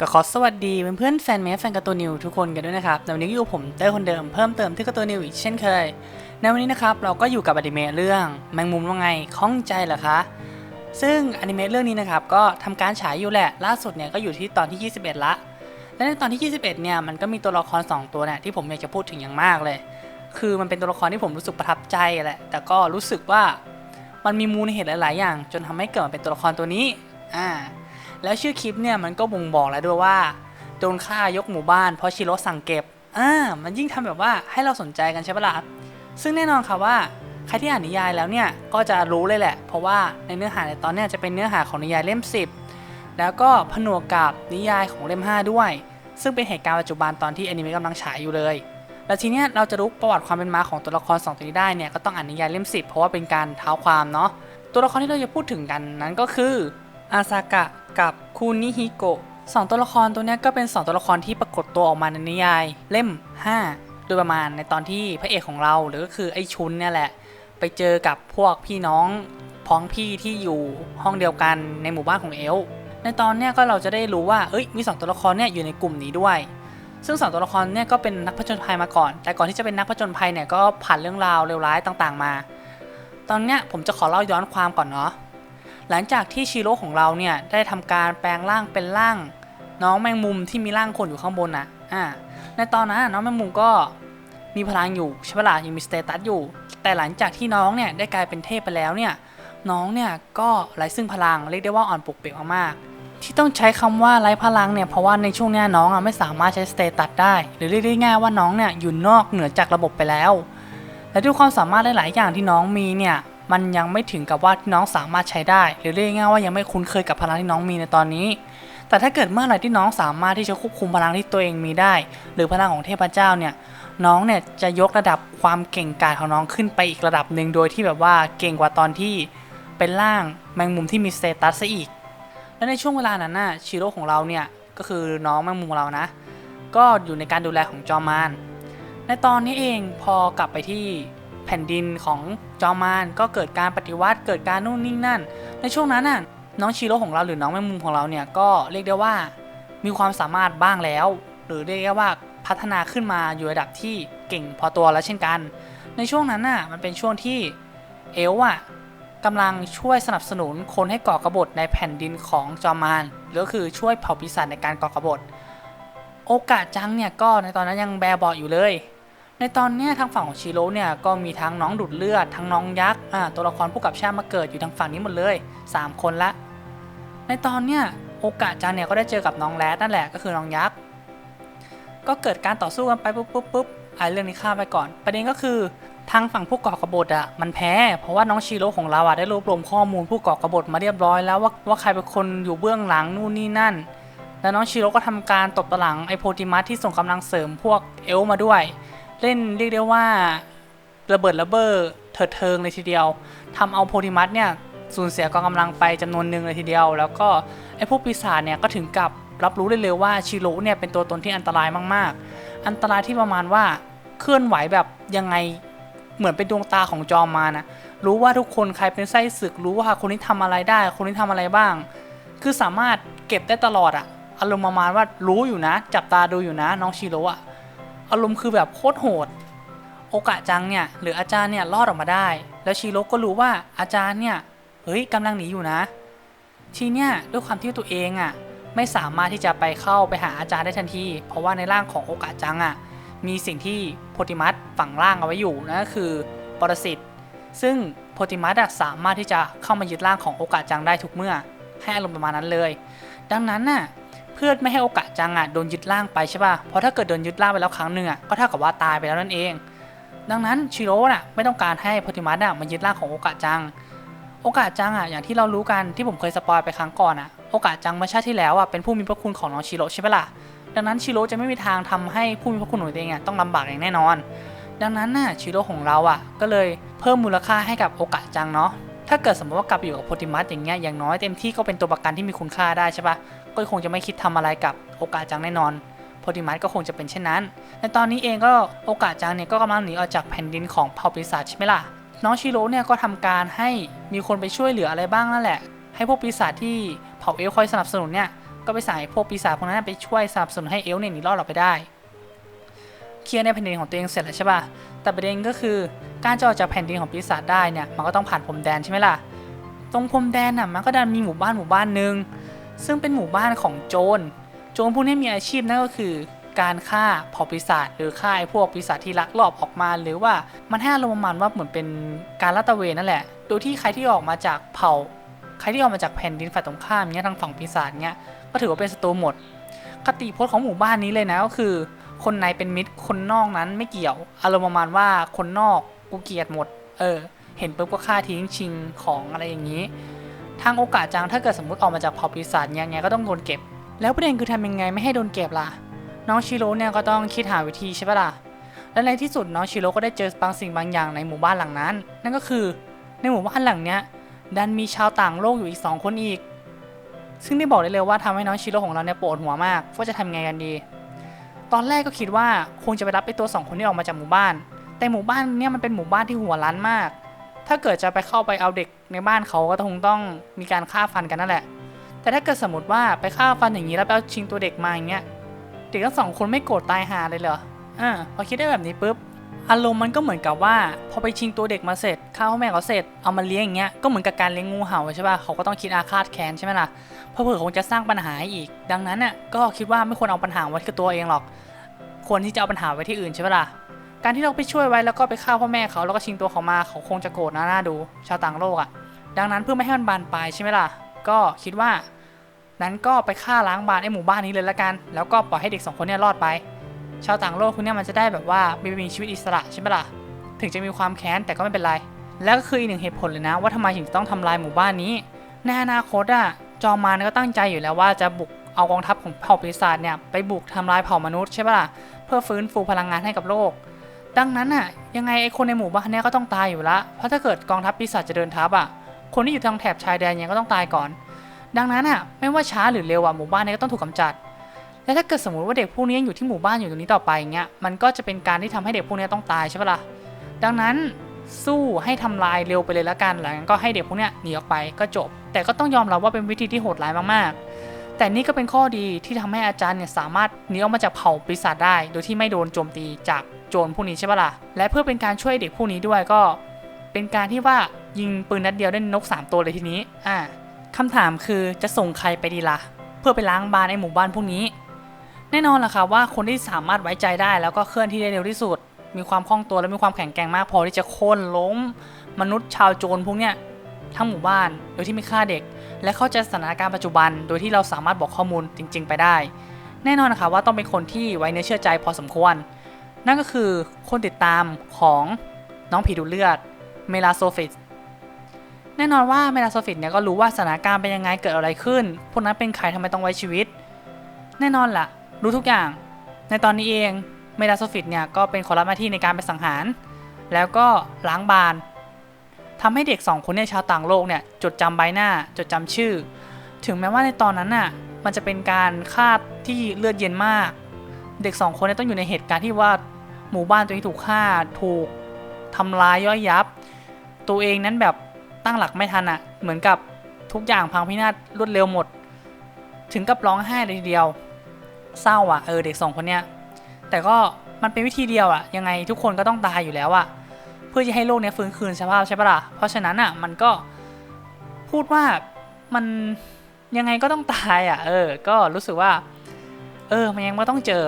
ก็ขอสวัสดีเพื่อนๆแฟนเมฟแฟนการ์ตูนนิวทุกคนกันด้วยนะครับในวันนี้อยู่ผมเต้คนเดิมเพิ่มเติมที่การ์ตูนนิวอีกเช่นเคย ในวันนี้นะครับเราก็อยู่กับอนิเมะเรื่องแมงมุมว่าไงข้องใจเหรอคะ ซึ่งอนิเมะเรื่องนี้นะครับก็ทำการฉายอยู่แหละล่าสุดเนี่ยก็อยู่ที่ตอนที่ 21 ละ และในตอนที่ 21 เนี่ยมันก็มีตัวละคร 2 ตัวเนี่ยที่ผมอยากจะพูดถึงอย่างมากเลย คือมันเป็นตัวละครที่ผมรู้สึกประทับใจแหละแต่ก็รู้สึกว่า มันมีมูลเหตุหลาย ๆ อย่าง จนทำให้เกิดมาเป็นตัวละครตัวนี้อ่าแล้วชื่อคลิปเนี่ยมันก็บ่งบอกแล้วด้วยว่าโดนฆ่ายกหมู่บ้านเพราะชิโร่สั่งเก็บอ่ามันยิ่งทำแบบว่าให้เราสนใจกันใช่ปะล่ะซึ่งแน่นอนค่ะว่าใครที่อ่านนิยายแล้วเนี่ยก็จะรู้เลยแหละ เพราะว่าในเนื้อหาในตอนเนี้ยจะเป็นเนื้อหาของนิยายเล่ม 10 แล้วก็ผนวกกับนิยายของเล่ม 5 ด้วย ซึ่งเป็นเหตุการณ์ปัจจุบันตอนที่อนิเมะกำลังฉายอยู่เลย แล้วทีเนี้ยเราจะรู้ประวัติความเป็นมาของตัวละครสองตัวนี้ได้เนี่ยก็ต้องอ่านนิยายเล่ม 10 เพราะว่าเป็นการเท้าความเนาะตัวละครที่เราจะพูดถึงกันนั้นก็คืออาซากะกับคูนิฮิโกะสองตัวละครตัวนี้ก็เป็นสองตัวละครที่ปรากฏตัวออกมาในนิยาย เล่ม 5 โดยประมาณในตอนที่พระเอกของเราหรือก็คือไอ้ชุนเนี่ยแหละ ไปเจอกับพวกพี่น้องพ้องพี่ที่อยู่ห้องเดียวกันในหมู่บ้านของเอล ในตอนเนี้ยก็เราจะได้รู้ว่าเอ้ยมีสองตัวละครเนี่ยอยู่ในกลุ่มนี้ด้วย ซึ่งสองตัวละครเนี่ยก็เป็นนักผจญภัยมาก่อน แต่ก่อนที่จะเป็นนักผจญภัยเนี่ยก็ผ่านเรื่องราวเลวร้ายต่างๆมา ตอนเนี้ยผมจะขอเล่าย้อนความก่อนเนาะ หลังจากที่ชิโร่ของเราเนี่ยได้ทำการแปลงร่างเป็นร่าง น้องแมงมุมที่มีร่างคนอยู่ข้างบนน่ะอ่า ในตอนนั้นน้องแมงมุมก็มีพลังอยู่ใช่ปะล่ะยังมีสเตตัสอยู่ แต่หลังจากที่น้องเนี่ยได้กลายเป็นเทพไปแล้วเนี่ยน้องเนี่ยก็ไร้ซึ่งพลังเรียกได้ว่าอ่อนปลุกเปียกมากๆ ที่ต้องใช้คำว่าไร้พลังเนี่ยเพราะว่าในช่วงเนี้ยน้องอะไม่สามารถใช้สเตตัสได้ หรือเรียกได้ง่ายว่าน้องเนี่ยอยู่นอกเหนือจากระบบไปแล้ว และด้วยความสามารถหลาย ๆ อย่างที่น้องมีเนี่ยมันยังไม่ถึงกับว่าที่น้องสามารถใช้ได้ หรือเรียกง่ายว่ายังไม่คุ้นเคยกับพลังที่น้องมีในตอนนี้ แต่ถ้าเกิดเมื่อไหร่ที่น้องสามารถที่จะควบคุมพลังที่ตัวเองมีได้ หรือพลังของเทพเจ้าเนี่ยน้องเนี่ยจะยกระดับความเก่งกาจของน้องขึ้นไปอีกระดับหนึ่งโดยที่แบบว่าเก่งกว่าตอนที่เป็นร่างแมงมุมที่มีสเตตัสซะอีก และในช่วงเวลานั้นน่ะชิโร่ของเราเนี่ยก็คือน้องแมงมุมของเรานะ ก็อยู่ในการดูแลของจอมมารในตอนนี้เองพอกลับไปที่แผ่นดินของจอมมารก็เกิดการปฏิวัติเกิดการนู่นนี่นั่น ในช่วงนั้นน่ะน้องชิโร่ของเราหรือน้องแมงมุมของเราเนี่ยก็เรียกได้ว่ามีความสามารถบ้างแล้ว หรือเรียกได้ว่าพัฒนาขึ้นมาอยู่ระดับที่เก่งพอตัวแล้วเช่นกัน ในช่วงนั้นน่ะมันเป็นช่วงที่เอลอะ กำลังช่วยสนับสนุนคนให้ก่อกบฏในแผ่นดินของจอมารหรือคือช่วยเผ่าปีศาจในการก่อกบฏ โอกาสจังเนี่ยก็ในตอนนั้นยังแบเบาะอยู่เลย ในตอนนี้ทางฝั่งของชิโร่เนี่ยก็มีทั้งน้องดูดเลือด ทั้งน้องยักษ์ตัวละครผู้กับชาติมาเกิดอยู่ทางฝั่งนี้หมดเลย 3 คนละ ในตอนเนี้ยโอกาสจังเนี่ยก็ได้เจอกับน้องแรดนั่นแหละก็คือน้องยักษ์ก็เกิดการต่อสู้กันไปปุ๊บปุ๊บปุ๊บไอ่าเรื่องนี้ข้ามไปก่อน ประเด็นก็คือ ทางฝั่งผู้ก่อกบฏอะมันแพ้ เพราะว่าน้องชิโร่ของเราอะได้รวบรวมข้อมูลผู้ก่อกบฏมาเรียบร้อยแล้วว่าว่าใครเป็นคนอยู่เบื้องหลังนู่นนี่นั่น แล้วน้องชิโร่ก็ทำการตบตะหลังไอโพติมัสที่ส่งกำลังเสริมพวกเอลมาด้วย เล่นเรียกได้ว่าระเบิดระเบ้อเถิดเทิงเลยทีเดียวทำเอาโพติมัสเนี่ยสูญเสียกองกำลังไปจำนวนหนึ่งเลยทีเดียว แล้วก็ไอพวกปีศาจเนี่ยก็ถึงกับรับรู้ได้เลยว่าชิโร่เนี่ยเป็นตัวตนที่อันตรายมากๆ อันตรายที่ประมาณว่าเคลื่อนไหวแบบยังไง เหมือนเป็นดวงตาของจอมมานะ รู้ว่าทุกคนใครเป็นไส้ศึก รู้ว่าคนนี้ทำอะไรได้ คนนี้ทำอะไรบ้าง คือสามารถเก็บได้ตลอดอะอารมณ์ประมาณว่ารู้อยู่นะ จับตาดูอยู่นะ น้องชิโร่อะอารมณ์คือแบบโคตรโหด โอกะจังเนี่ยหรืออาจารย์เนี่ยรอดออกมาได้ แล้วชิโร่ก็รู้ว่าอาจารย์เนี่ยเฮ้ยกำลังหนีอยู่นะ ทีเนี่ยด้วยความที่ตัวเองอะไม่สามารถที่จะไปเข้าไปหาอาจารย์ได้ทันที เพราะว่าในร่างของโอกะจังอะ มีสิ่งที่โพธิมัสฝังร่างเอาไว้อยู่นั่นก็คือปรสิตซึ่งโพธิมัสสามารถที่จะเข้ามายึดร่างของโอกาสจังได้ทุกเมื่อ ให้อารมณ์ประมาณนั้นเลย ดังนั้นน่ะเพื่อไม่ให้โอกาสจังอะโดนยึดร่างไปใช่ป่ะเพราะถ้าเกิดโดนยึดร่างไปแล้วครั้งหนึ่งอะก็เท่ากับว่าตายไปแล้วนั่นเอง ดังนั้นชิโร่น่ะไม่ต้องการให้โพธิมัสอะมายึดร่างของโอกาสจัง โอกาสจังอะอย่างที่เรารู้กันที่ผมเคยสปอยไปครั้งก่อนอะโอกาสจังเมื่อชาติที่แล้วอะเป็นผู้มีพระคุณของน้องชิโร่ใช่ปะล่ะ ดังนั้นชิโร่จะไม่มีทางทำให้ผู้มีพระคุณของตัวเองต้องลำบากอย่างแน่นอน ดังนั้นน่ะชิโร่ของเราอะ ก็เลยเพิ่มมูลค่าให้กับโอกะจังเนาะถ้าเกิดสมมติว่ากลับไปอยู่กับโพธิมัสอย่างเงี้ยอย่างน้อยเต็มที่ก็เป็นตัวประกันที่มีคุณค่าได้ใช่ปะก็คงจะไม่คิดทำอะไรกับโอกะจังแน่นอนโพธิมัสก็คงจะเป็นเช่นนั้น ในตอนนี้เองก็โอกะจังเนี่ยก็กำลังหนีออกจากแผ่นดินของเผ่าปีศาจใช่ไหมล่ะน้องชิโร่เนี่ยก็ทำการให้มีคนไปช่วยเหลืออะไรบ้างนั่นแหละ ให้พวกปีศาจที่เผ่าเอลคอยสนับสนุนเนี่ย ก็ไปสั่งพวกปีศาจพวกนั้นไปช่วยสนับสนุนให้เอลเนี่ยหนีรอดออกไปได้ เคลียร์ในแผ่นดินของตัวเองเสร็จแล้วใช่ป่ะ แต่ประเด็นก็คือการจะออกจากแผ่นดินของปีศาจได้เนี่ยมันก็ต้องผ่านพรมแดนใช่ไหมล่ะ ตรงพรมแดนน่ะมันก็ดันมีหมู่บ้านหมู่บ้านหนึ่งซึ่งเป็นหมู่บ้านของโจร โจรพวกนี้มีอาชีพนั่นก็คือการฆ่าเผ่าปีศาจหรือฆ่าไอ้พวกปีศาจที่ลักลอบออกมาหรือว่ามันให้อารมณ์ประมาณว่าเหมือนเป็นการลาดตระเวนนั่นแหละ โดยที่ใครที่ออกมาจากเผ่า ใครที่ออกมาจากแผ่นดินฝ่ายตรงข้ามเนี้ยทางฝั่งปีศาจเนี้ย ก็ถือว่าเป็นศัตรูหมด คติพจน์ของหมู่บ้านนี้เลยนะก็คือ คนในเป็นมิตรคนนอกนั้นไม่เกี่ยว อารมณ์ประมาณว่าคนนอกกูเกลียดหมด เออ เห็นปุ๊บก็ฆ่าทิ้งชิงของอะไรอย่างนี้ ทางโอกาสจังถ้าเกิดสมมติออกมาจากเผ่าปีศาจเนี่ยไงก็ต้องโดนเก็บ แล้วประเด็นคือทำยังไงไม่ให้โดนเก็บล่ะ น้องชิโร่เนี่ยก็ต้องคิดหาวิธีใช่ปะล่ะ และในที่สุดน้องชิโร่ก็ได้เจอบางสิ่งบางอย่างในหมู่บ้านหลังนั้น นั่นก็คือ ในหมู่บ้านหลังเนี้ยดันมีชาวต่างโลกอยู่อีกสองคนอีก ซึ่งได้บอกได้เลยว่าทำให้น้องชิโร่ของเราเนี่ยปวดหัวมากว่าจะทำไงกันดี ตอนแรกก็คิดว่าคงจะไปรับไอตัวสองคนที่ออกมาจากหมู่บ้าน แต่หมู่บ้านเนี่ยมันเป็นหมู่บ้านที่หัวล้านมาก ถ้าเกิดจะไปเข้าไปเอาเด็กในบ้านเขาก็คงต้องมีการฆ่าฟันกันนั่นแหละ แต่ถ้าเกิดสมมติว่าไปฆ่าฟันอย่างนี้แล้วไปเอาชิงตัวเด็กมาอย่างเงี้ย เด็กทั้งสองคนไม่โกรธตายหาเลยเหรออ่าพอคิดได้แบบนี้ปุ๊บ อารมณ์มันก็เหมือนกับว่า พอไปชิงตัวเด็กมาเสร็จฆ่าพ่อแม่เขาเสร็จเอามาเลี้ยงอย่างเงี้ยก็เหมือนกับการเลี้ยงงูเห่าใช่ป่ะเขาก็ต้องคิดอาฆาตแค้นใช่ไหมล่ะเพราะเผื่อคงจะสร้างปัญหาอีก ดังนั้นน่ะก็คิดว่าไม่ควรเอาปัญหาไว้ที่ตัวเองหรอก ควรที่จะเอาปัญหาไว้ที่อื่นใช่ไหมล่ะการที่เราไปช่วยไว้แล้วก็ไปฆ่าพ่อแม่เขาแล้วก็ชิงตัวเขามาเขาคงจะโกรธนะน่าดูชาวต่างโลกอะ่ะดังนั้นเพื่อไม่ให้มันบานปลายใช่ไหมล่ะก็คิดว่านั้นก็ไปฆ่าล้างบานไอ้หมู่บ้านนี้เลยละกัน แล้วก็ปล่อยให้เด็กสองคนเนี้รอดไป ชาวต่างโลกคนเนี้ยมันจะได้แบบว่ามีมีชีวิตอิสระใช่ไหมล่ะ ถึงจะมีความแค้นแต่ก็ไม่เป็นไร แล้วก็คืออีกหนึ่งเหตุผลเลยนะ ว่าทำไมถึงต้องทำลายหมู่บ้านนี้ ในอนาคตอะจอมมารก็ตั้งใจอยู่แล้วว่าจะบุกเอากองทัพของเผ่าปีศาจเนี่ยไปบุกทำลายเผ่ามนุษย์ใช่ปะล่ะเพื่อฟื้นฟูพลังงานให้กับโลก ดังนั้นอะยังไงไอ้คนในหมู่บ้านเนี้ยก็ต้องตายอยู่ละเพราะถ้าเกิดกองทัพปีศาจจะเดินทัพอะคนที่อยู่ทางแถบชายแดนเนี่ยก็ต้องตายก่อน ดังนั้นอะไม่ว่าช้าหรือเร็วอะหมู่บ้านเนี้ก็ต้องถูกกำจัด และถ้าเกิดสมมติว่าเด็กพวกนี้ยังอยู่ที่หมู่บ้านอยู่ตรงนี้ต่อไปอย่างเงี้ยมันก็จะเป็นการที่ทำให้เด็กพวกนี้ต้องตายใช่ปะล่ะดังนั้นสู้ให้ทำลายเร็วไปเลยละกันหลังจากนั้นก็ให้เด็กพวกนี้หนีออกไปก็จบ แต่ก็ต้องยอมรับว่าเป็นวิธีที่โหดร้ายมากๆ แต่นี่ก็เป็นข้อดีที่ทำให้อาจารย์เนี่ยสามารถหนีออกมาจากเผ่าปีศาจได้ โดยที่ไม่โดนโจมตีจากโจรพวกนี้ใช่ปะล่ะและเพื่อเป็นการช่วยเด็กพวกนี้ด้วยก็ เป็นการที่ว่ายิงปืนนัดเดียวได้นกสามตัวเลยทีนี้อ่าคำถามคือจะส่งใครไปดีล่ะ เพื่อไปล้างบานไอหมู่บ้านพวกนี้ แน่นอนล่ะครับว่าคนที่สามารถไว้ใจได้แล้วก็เคลื่อนที่ได้เร็วที่สุด มีความคล่องตัวและมีความแข็งแกร่งมากพอที่จะโค่นล้ม มนุษย์ชาวโจรพวกเนี้ยทั้งหมู่บ้านโดยที่ไม่ฆ่าเด็ก และเข้าใจสถานการณ์ปัจจุบัน โดยที่เราสามารถบอกข้อมูลจริง ๆ ไปได้ แน่นอนนะครับว่าต้องเป็นคนที่ไว้เนื้อเชื่อใจพอสมควร นั่นก็คือคนติดตามของน้องผีดูดเลือดเมลาโซฟิสแน่นอนว่าเมลาโซฟิสเนี่ยก็รู้ว่าสถานการณ์เป็นยังไงเกิดอะไรขึ้น พวกนั้นเป็นใครทำไมต้องไว้ชีวิต แน่นอนล่ะ รู้ทุกอย่าง ในตอนนี้เองเมลาโซฟิตเนี่ยก็เป็นคนรับหน้าที่ในการไปสังหาร แล้วก็ล้างบานทำให้เด็กสองคนเนี่ยชาวต่างโลกเนี่ยจดจำใบหน้าจดจำชื่อ ถึงแม้ว่าในตอนนั้นน่ะมันจะเป็นการฆ่าที่เลือดเย็นมาก เด็กสองคนเนี่ยต้องอยู่ในเหตุการณ์ที่ว่าหมู่บ้านตัวเองถูกฆ่าถูกทำลายย่อยยับ ตัวเองนั้นแบบตั้งหลักไม่ทันอะเหมือนกับทุกอย่างพังพินาศรวดเร็วหมด ถึงกับร้องไห้เลยทีเดียว เศร้าอะเออเด็กสองคนเนี้ยแต่ก็มันเป็นวิธีเดียวอะยังไงทุกคนก็ต้องตายอยู่แล้วอะเพื่อจะให้โลกเนี้ยฟื้นคืนสภาพใช่ปะล่ะเพราะฉะนั้นอะมันก็พูดว่ามันยังไงก็ต้องตายอะเออ ก็รู้สึกว่า เออมันยังไม่ต้องเจอ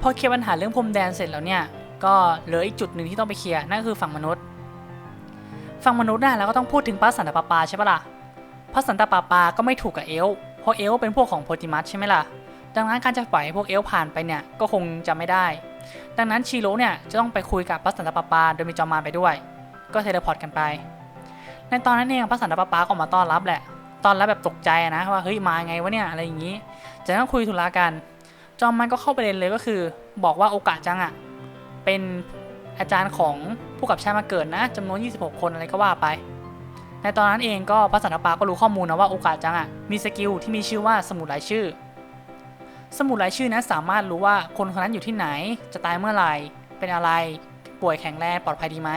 พอเคลียร์ปัญหาเรื่องพรมแดนเสร็จแล้วเนี่ยก็เหลืออีกจุดหนึ่งที่ต้องไปเคลียร์นั่นคือฝั่งมนุษย์ ฝั่งมนุษย์น่ะเราก็ต้องพูดถึงพระสันตะปาปาใช่ปะล่ะพระสันตะปาปาก็ไม่ถูกกับเอลเพราะเอลเป็นพวกของโพติมัสใช่ไหมล่ะ ดังนั้นการจะปล่อยพวกเอลผ่านไปเนี่ยก็คงจะไม่ได้ ดังนั้นชิโร่เนี่ยจะต้องไปคุยกับพระสันตะปาปาโดยมีจอมมารไปด้วย ก็เทเลพอร์ตกันไป ในตอนนั้นเองพระสันตะปาปาก็มาต้อนรับแหละ ตอนรับแบบตกใจนะว่าเฮ้ยมาไงวะเนี่ยอะไรอย่างนี้จากนั้นคุยธุระกัน จอมมันก็เข้าประเด็นเลยก็คือ บอกว่าโอกาสจังอะเป็นอาจารย์ของผู้กับชาติมาเกิดนะจำนวน 26 คนอะไรก็ว่าไป ในตอนนั้นเองก็พระสันตะปาก็รู้ข้อมูลนะว่าโอกาสจังอะมีสกิลที่มีชื่อว่าสมุดรายชื่อ สมุดรายชื่อนั้นสามารถรู้ว่าคนคนนั้นอยู่ที่ไหน จะตายเมื่อไหร่ เป็นอะไร ป่วยแข็งแรงปลอดภัยดีไหม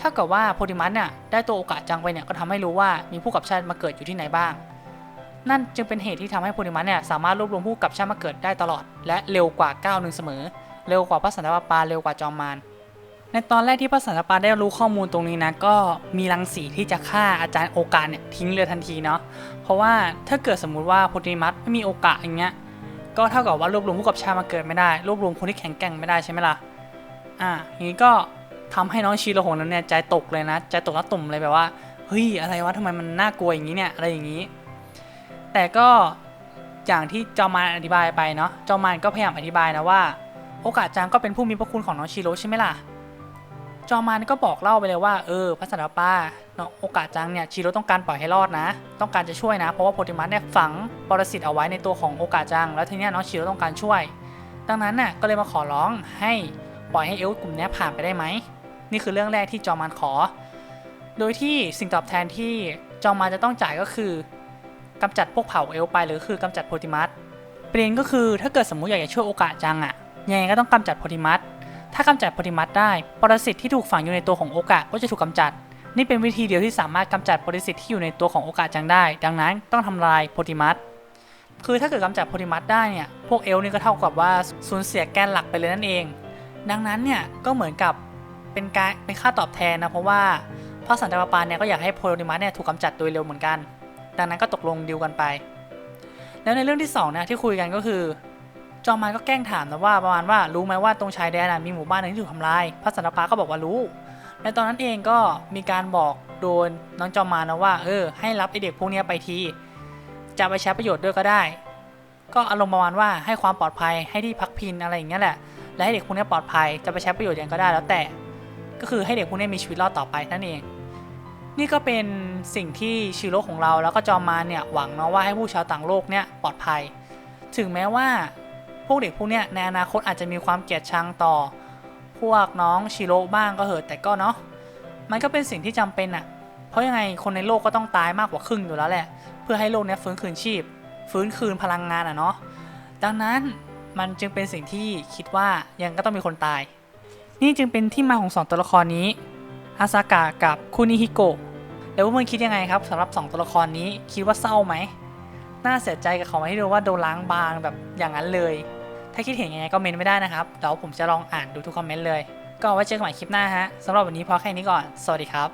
ถ้าเกิดว่าโพธิมัสเนี่ยได้ตัวโอกาสจังไปเนี่ยก็ทำให้รู้ว่ามีผู้กับชาติมาเกิดอยู่ที่ไหนบ้าง นั่นจึงเป็นเหตุที่ทำให้โพธิมัสเนี่ยสามารถรวบรวมผู้กับชาติมาเกิดได้ตลอด และเร็วกว่าก้าวหนึ่งเสมอ เร็วกว่าพระสันตะปาปาเร็วกว่าจอมมารในตอนแรกที่พระสันตะปาได้รู้ข้อมูลตรงนี้นะก็มีรังสีที่จะฆ่าอาจารย์โอกาสเนี่ยทิ้งเลยทันทีเนาะเพราะว่าถ้าเกิดสมมุติว่าโพธิมัสไม่มีโอกาสอย่างเงี้ย ก็เท่ากับว่ารวบรวมผู้กับชาติมาเกิดไม่ได้ รวบรวมคนที่แข็งแกร่งไม่ได้ใช่ไหมล่ะ อ่าอย่างนี้ก็ทำให้น้องชีโรโหนั้นเนี่ยใจตกเลยนะ ใจตกแล้วตุ่มเลยแบบว่า เฮ้ย อะไรวะทำไมมันน่ากลัวอย่างนี้เนี่ย อะไรอย่างนี้ แต่ก็อย่างที่จอมมานอธิบายไปเนาะจอมมานก็พยายามอธิบายนะว่า โอกาสจางก็เป็นผู้มีพระคุณของน้องชีโรใช่ไหมล่ะ จอมารก็บอกเล่าไปเลยว่าเออพระสันตปาเนาะโอกาสจังเนี่ยชิโร่ต้องการปล่อยให้รอดนะ ต้องการจะช่วยนะ เพราะว่าโพธิมัสเนี่ยฝังปรสิตเอาไว้ในตัวของโอกาสจัง แล้วทีเนี้ยน้องชิโร่ต้องการช่วย ดังนั้นน่ะก็เลยมาขอร้องให้ปล่อยให้เอลกลุ่มนี้ผ่านไปได้ไหมนี่คือเรื่องแรกที่จอมารขอ โดยที่สิ่งตอบแทนที่จอมารจะต้องจ่ายก็คือกำจัดพวกเผ่าเอลไปหรือคือกำจัดโพธิมัสประเด็นก็คือถ้าเกิดสมมุติอยากจะช่วยโอกาสจังอะยังไงก็ต้องกำจัดโพธิมัส ถ้ากำจัดโพธิมัสได้ ปรสิตที่ถูกฝังอยู่ในตัวของโอกาสก็จะถูกกำจัด นี่เป็นวิธีเดียวที่สามารถกำจัดปรสิตที่อยู่ในตัวของโอกาสจังได้ ดังนั้นต้องทำลายโพธิมัสคือถ้าเกิดกำจัดโพธิมัสได้เนี่ย พวกเอลนี่ก็เท่ากับว่าสูญเสียแกนหลักไปเลยนั่นเอง ดังนั้นเนี่ยก็เหมือนกับเป็นการเป็นค่าตอบแทนนะ เพราะว่าพระสันตะปาปาเนี่ยก็อยากให้โพธิมัสเนี่ยถูกกำจัดโดยเร็วเหมือนกัน ดังนั้นก็ตกลงดีลกันไป แล้วในเรื่องที่สองนะที่คุยกันก็คือ จอมมารก็แกล้งถามนะว่าประมาณว่ารู้ไหมว่าตรงชายแดนมีหมู่บ้านหนึงที่ถูกทำลายพระสันตปาก็บอกว่ารู้ ในตอนนั้นเองก็มีการบอกโดนน้องจอมมานะว่า เออ ให้รับไอเด็กพวกนี้ไปทีจะไปใช้ประโยชน์ด้วยก็ได้ ก็อารมณ์ประมาณว่าให้ความปลอดภัยให้ที่พักพิงอะไรอย่างเงี้ยแหละและให้เด็กพวกเนี้ยปลอดภัยจะไปใช้ประโยชน์ยังก็ได้แล้วแต่ ก็คือให้เด็กพวกเนี้ยมีชีวิตรอดต่อไปนั่นเองนี่ก็เป็นสิ่งที่ชิโร่ของเราแล้วก็จอมมารเนี่ยหวังเนาะว่าให้ผู้ชาวต่างโลกเนี่ยปลอดภัย ถึงแม้ว่า พวกเด็กพวกเนี้ยในอนาคตอาจจะมีความเกลียดชังต่อ พวกน้องชิโร่บ้างก็เหอะแต่ก็เนาะมันก็เป็นสิ่งที่จำเป็นอะเพราะยังไงคนในโลกก็ต้องตายมากกว่าครึ่งอยู่แล้วแหละ เพื่อให้โลกนี้ฟื้นคืนชีพ ฟื้นคืนพลังงานอะเนาะดังนั้นมันจึงเป็นสิ่งที่คิดว่ายังก็ต้องมีคนตาย นี่จึงเป็นที่มาของสองตัวละครนี้อาซากะกับคุนิฮิโกะแล้วพวกมึงคิดยังไงครับสำหรับสองตัวละครนี้คิดว่าเศร้าไหม น่าเสียใจกับเขาไหมที่รู้ว่าโดนล้างบางแบบอย่างนั้นเลย ถ้าคิดเห็นยังไงก็เมนไม่ได้นะครับเดี๋ยวผมจะลองอ่านดูทุกคอมเมนต์เลย ก็เอาไว้เจอกันใหม่คลิปหน้าฮะสำหรับวันนี้พอแค่นี้ก่อน สวัสดีครับ